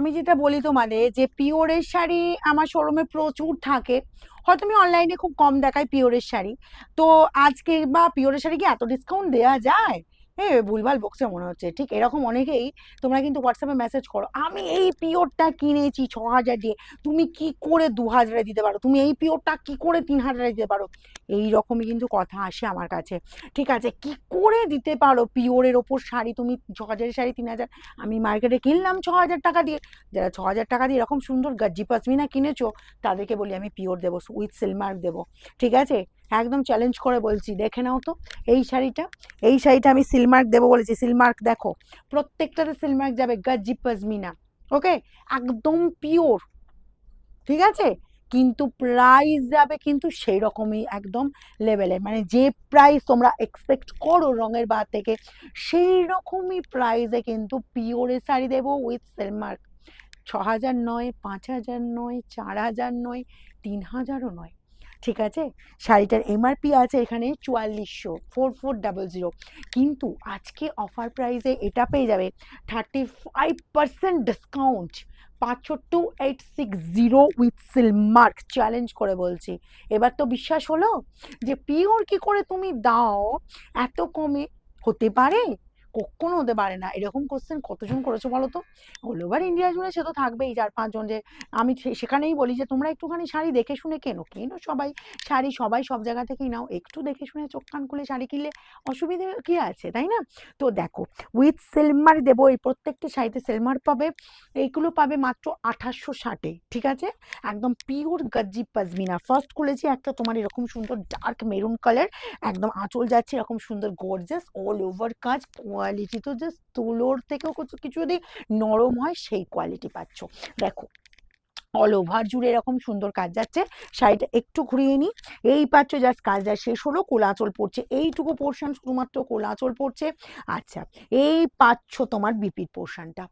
আমি যেটা বলি তোমাদের যে পিওরের শাড়ি আমার শোরুমে প্রচুর থাকে। হয়তো আমি অনলাইনে খুব কম দেখাই পিওরের শাড়ি। তো আজকে বা পিওরের শাড়ি কি এত ডিসকাউন্ট দেওয়া যায়? এ ভুলভাল বকছে মনে হচ্ছে। ঠিক এরকম অনেকেই তোমরা কিন্তু হোয়াটসঅ্যাপে মেসেজ করো, আমি এই পিওরটা কিনেছি ছ হাজার দিয়ে, তুমি কি করে দু হাজারে দিতে পারো? তুমি এই পিওরটা কি করে তিন হাজারে দিতে পারো? এই রকমই কিন্তু কথা আসে আমার কাছে। ঠিক আছে, কি করে দিতে পারো পিওরের ওপর শাড়ি? তুমি ছ হাজারের শাড়ি তিন হাজার আমি মার্কেটে কিনলাম ছ হাজার টাকা দিয়ে। যারা ছ হাজার টাকা দিয়ে এরকম সুন্দর গাজ্জি পাসমিনা কিনেছো, তাদেরকে বলি আমি পিওর দেবো, উইথ সিলমার্ক দেবো। ঠিক আছে? একদম চ্যালেঞ্জ করে বলছি, দেখে নাও তো, এই শাড়িটা এই শাড়িটা আমি সিলমার্ক দেবো বলেছি সিলমার্ক দেখো, প্রত্যেকটাতে সিলমার্ক যাবে গাজ্জি পাজমিনা ওকে একদম পিওর ঠিক আছে? কিন্তু প্রাইস যাবে কিন্তু সেই রকমই একদম লেভেলে মানে যে প্রাইস তোমরা এক্সপেক্ট করো রঙের বার থেকে সেই রকমই প্রাইসে কিন্তু পিওরে শাড়ি দেবো উইথ সেলমার্ক ছ হাজার নয় পাঁচ হাজার নয় চার হাজার নয় তিন হাজারও নয়। ঠিক আছে? শাড়িটার এমআরপি আছে এখানে চুয়াল্লিশশো ফোর ফোর ডাবল জিরো কিন্তু আজকে অফার প্রাইসে এটা পেয়ে যাবে থার্টি ফাইভ পার্সেন্ট ডিসকাউন্ট পাঁচশো two eight six zero with silk mark challenge করে বলছি। এবার তো বিশ্বাস হলো যে পিওর কি করে তুমি দাও? এত কমে হতে পারে? কখনো হতে পারে না। এরকম কোশ্চেন কতজন করেছ বলো তো? অল ওভার ইন্ডিয়া জুড়ে সে তো থাকবেই, চার পাঁচজন যে আমি সেখানেই বলি যে, তোমরা একটুখানি শাড়ি দেখে শুনে কেনো কেনো সবাই শাড়ি, সবাই সব জায়গা থেকেই নাও, একটু দেখে শুনে চোখ কান খুলে শাড়ি কিনলে অসুবিধে কি আছে, তাই না? তো দেখো উইথ সেলমার দেবো, এই প্রত্যেকটা শাড়িতে সেলমার পাবে, এইগুলো পাবে মাত্র আঠাশশো ষাটে, ঠিক আছে? একদম পিওর গজ্জি পাজমিনা। ফার্স্ট খুলেছি একটা তোমার এরকম সুন্দর ডার্ক মেরুন কালার একদম আঁচল যাচ্ছে, এরকম সুন্দর গর্জাস অল ওভার কাজ কোয়ালিটি তো জাস্ট তুলোর থেকেও কিছু যদি নরম হয় সেই কোয়ালিটি পাচ্ছ। দেখো অল ওভার জুড়ে এরকম সুন্দর কাজ যাচ্ছে, শাড়িটা একটু ঘুরিয়ে নিই। এই পাচ্ছ জাস্ট কাজ কাজটা শেষ হলো, কোলাচল পড়ছে এইটুকু পোর্শন শুধুমাত্র কোলাচল পড়ছে আচ্ছা এই পাচ্ছ তোমার বিপির পোর্শনটা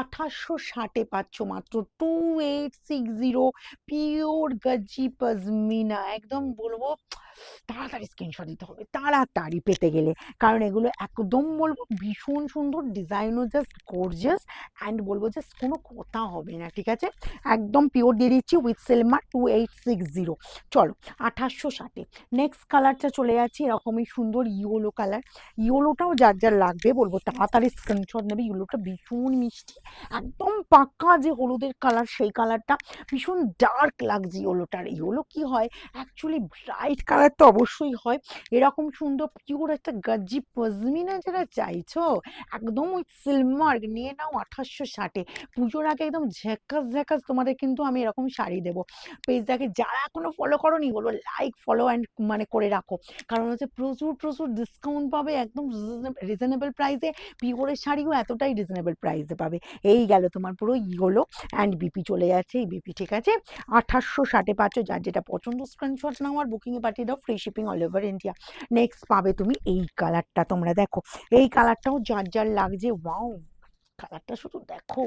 আঠাশশো ষাটে পাচ্ছ মাত্র two eight six zero pure Gazi pashmina একদম বলব তাড়াতাড়ি স্ক্রিনশট দিতে হবে, তাড়াতাড়ি পেতে গেলে। কারণ এগুলো একদম বলব ভীষণ সুন্দর ডিজাইনও জাস্ট গর্জিয়াস অ্যান্ড বলব জাস্ট কোনো কথা হবে না, ঠিক আছে? একদম পিওর দিয়ে দিচ্ছি উইথ সেলমা টু এইট সিক্স জিরো চলো, আঠাশশো ষাটে। নেক্সট কালারটা চলে যাচ্ছে এরকমই সুন্দর ইয়োলো কালার ইয়োলোটাও যার যার লাগবে, বলব তাড়াতাড়ি স্ক্রিনশট নেবে ইয়োলোটা ভীষণ মিষ্টি। একদম পাক্কা যে হলুদের কালার সেই কালারটা ভীষণ ডার্ক লাগছে ইয়োলোটার ইয়োলো কি হয়? অ্যাকচুয়ালি ব্রাইট কালার তো অবশ্যই হয়। এরকম সুন্দর পিওর একটা গাজ্জি পজমিনা যারা চাইছো, একদম ওই সিলমার্ক নিয়ে নাও আঠাশশো ষাটে। পুজোর আগে একদম ঝ্যাকাস ঝ্যাকাস তোমাদের কিন্তু আমি এরকম শাড়ি দেবো। পেজটাকে যারা এখনও ফলো করোনি বলব লাইক ফলো অ্যান্ড মানে করে রাখো। কারণ হচ্ছে প্রচুর প্রচুর ডিসকাউন্ট পাবে একদম রিজনেবল প্রাইসে পিওরের শাড়িও এতটাই রিজনেবল প্রাইসে পাবে। এই গেল তোমার পুরো ইয়োলো অ্যান্ড বিপি চলে যাচ্ছে। এই বিপি ঠিক আছে। আঠাশশো ষাটে পাচ্ছ, যার যেটা পছন্দ স্ক্রিনশট নাও আর বুকিংয়ে পাঠিয়ে দাও। Free shipping all over India next পাবে তুমি এই কালারটা তোমরা দেখো। এই কালারটাও যার যার লাগছে ওয়াও কালারটা শুধু দেখো,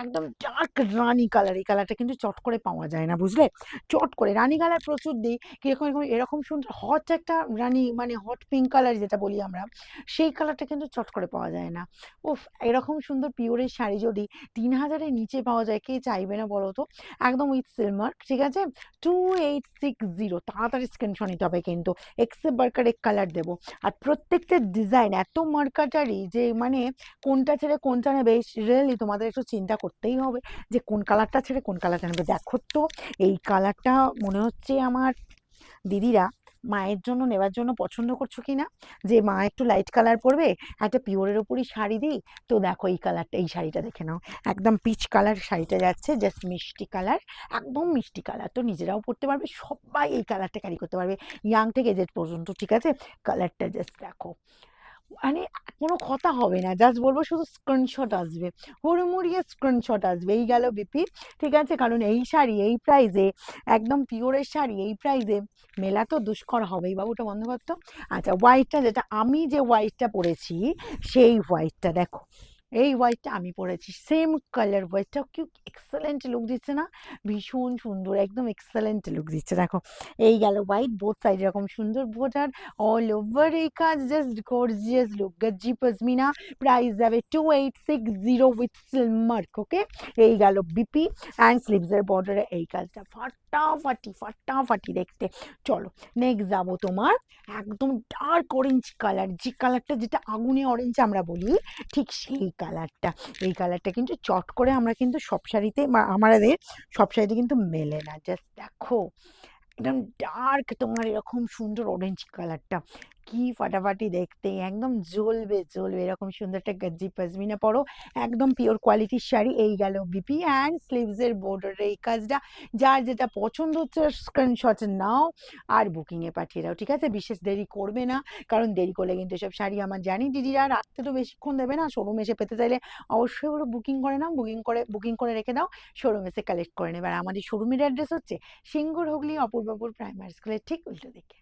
একদম ডার্ক রানি কালার এই কালারটা কিন্তু চট করে পাওয়া যায় না, বুঝলে? চট করে, রানি কালার প্রচুর দিই, কীরকম, এরকম এরকম সুন্দর হট একটা রানি মানে হট পিঙ্ক কালার যেটা বলি আমরা, সেই কালারটা কিন্তু চট করে পাওয়া যায় না। উফ, এরকম সুন্দর পিওরের শাড়ি যদি তিন হাজারের নিচে পাওয়া যায়, কে চাইবে না বলো তো? একদম উইথ সিলমার্ক ঠিক আছে? টু এইট সিক্স জিরো তাড়াতাড়ি স্ক্রিনশট নিতে হবে কিন্তু এক্সে বার্কার এক কালার দেবো। আর প্রত্যেকটা ডিজাইন এত মার্কাটারি যে মানে কোনটা ছেড়ে কোনটা নেবে রিয়েলি তোমাদের একটু চিন্তা করতেই হবে যে কোন কালারটা ছেড়ে কোন কালারটা নেবে। দেখো তো, এই কালারটা মনে হচ্ছে আমার দিদিরা মায়ের জন্য নেবার জন্য পছন্দ করছ কি না যে মা একটু লাইট কালার পরবে, একটা পিওরের ওপরই শাড়ি দিই, তো দেখো এই কালারটা এই শাড়িটা দেখে নাও। একদম পিচ কালার শাড়িটা যাচ্ছে জাস্ট মিষ্টি কালার একদম মিষ্টি কালার তো নিজেরাও পরতে পারবে, সবাই এই কালারটা ক্যারি করতে পারবে। ইয়াং থেকে এজেড পর্যন্ত, ঠিক আছে? কালারটা জাস্ট দেখো। মানে কোনো কথা হবে না। জাস্ট বলব শুধু স্ক্রিনশট আসবে। হুড়মুড়িয়ে স্ক্রিনশট আসবে। এই গেল বিপি। ঠিক আছে? কারণ এই শাড়ি, এই প্রাইজে একদম পিওরের শাড়ি, এই প্রাইজে মেলা তো দুষ্কর হবেই। বাবুটা বন্ধ করতো আচ্ছা হোয়াইটটা যেটা, আমি যে হোয়াইটটা পরেছি, সেই হোয়াইটটা দেখো। এই হোয়াইটটা আমি পরেছি। সেম কালার হোয়াইটটা কি এক্সেলেন্ট লুক দিচ্ছে না? ভীষণ সুন্দর, একদম এক্সেলেন্ট লুক দিচ্ছে। দেখো, এই গেল হোয়াইট বোথ সাইড এরকম সুন্দর বর্ডার অল ওভার এই কাজ জাস্ট গর্জিয়াস লুক গজ্জি পজমিনা প্রাইস যাবে two eight six zero with silk mark okay এই গেল বিপি অ্যান্ড স্লিভসের বর্ডারে এই কাজটা। ফাটাফাটি ফাটাফাটি দেখতে। চলো নেক্সট যাব তোমার একদম ডার্ক অরেঞ্জ কালার যে কালারটা যেটা আগুনে অরেঞ্জ আমরা বলি, ঠিক সেই কালারটা। এই কালারটা কিন্তু চট করে আমরা কিন্তু সব শাড়িতে আমাদের সব শাড়িতে কিন্তু মেলে না। জাস্ট দেখো, একদম ডার্ক তোমার এরকম সুন্দর অরেঞ্জ কালারটা। কি ফাটাফাটি দেখতে, একদম জ্বলবে জ্বলবে। এরকম সুন্দর একটা গজ্জি পাজমিনা পরো। একদম পিওর কোয়ালিটির শাড়ি। এই গেল বিপি অ্যান্ড স্লিভসের বর্ডারে এই কাজটা। যার যেটা পছন্দ হচ্ছে স্ক্রিনশট নাও আর বুকিংয়ে পাঠিয়ে দাও, ঠিক আছে? বিশেষ দেরি করবে না, কারণ দেরি করলে কিন্তু এসব শাড়ি আমার জানি দিদিরা রাখতে তো বেশিক্ষণ দেবে না। শোরুম এসে পেতে চাইলে অবশ্যই ওগুলো বুকিং করে নাও বুকিং করে বুকিং করে রেখে দাও। শোরুম এসে কালেক্ট করে নেবে। আর আমাদের শোরুমের অ্যাড্রেস হচ্ছে সিঙ্গুর হুগলি অপূর্বপুর প্রাইমারি স্কুলের ঠিক উল্টো দিকে।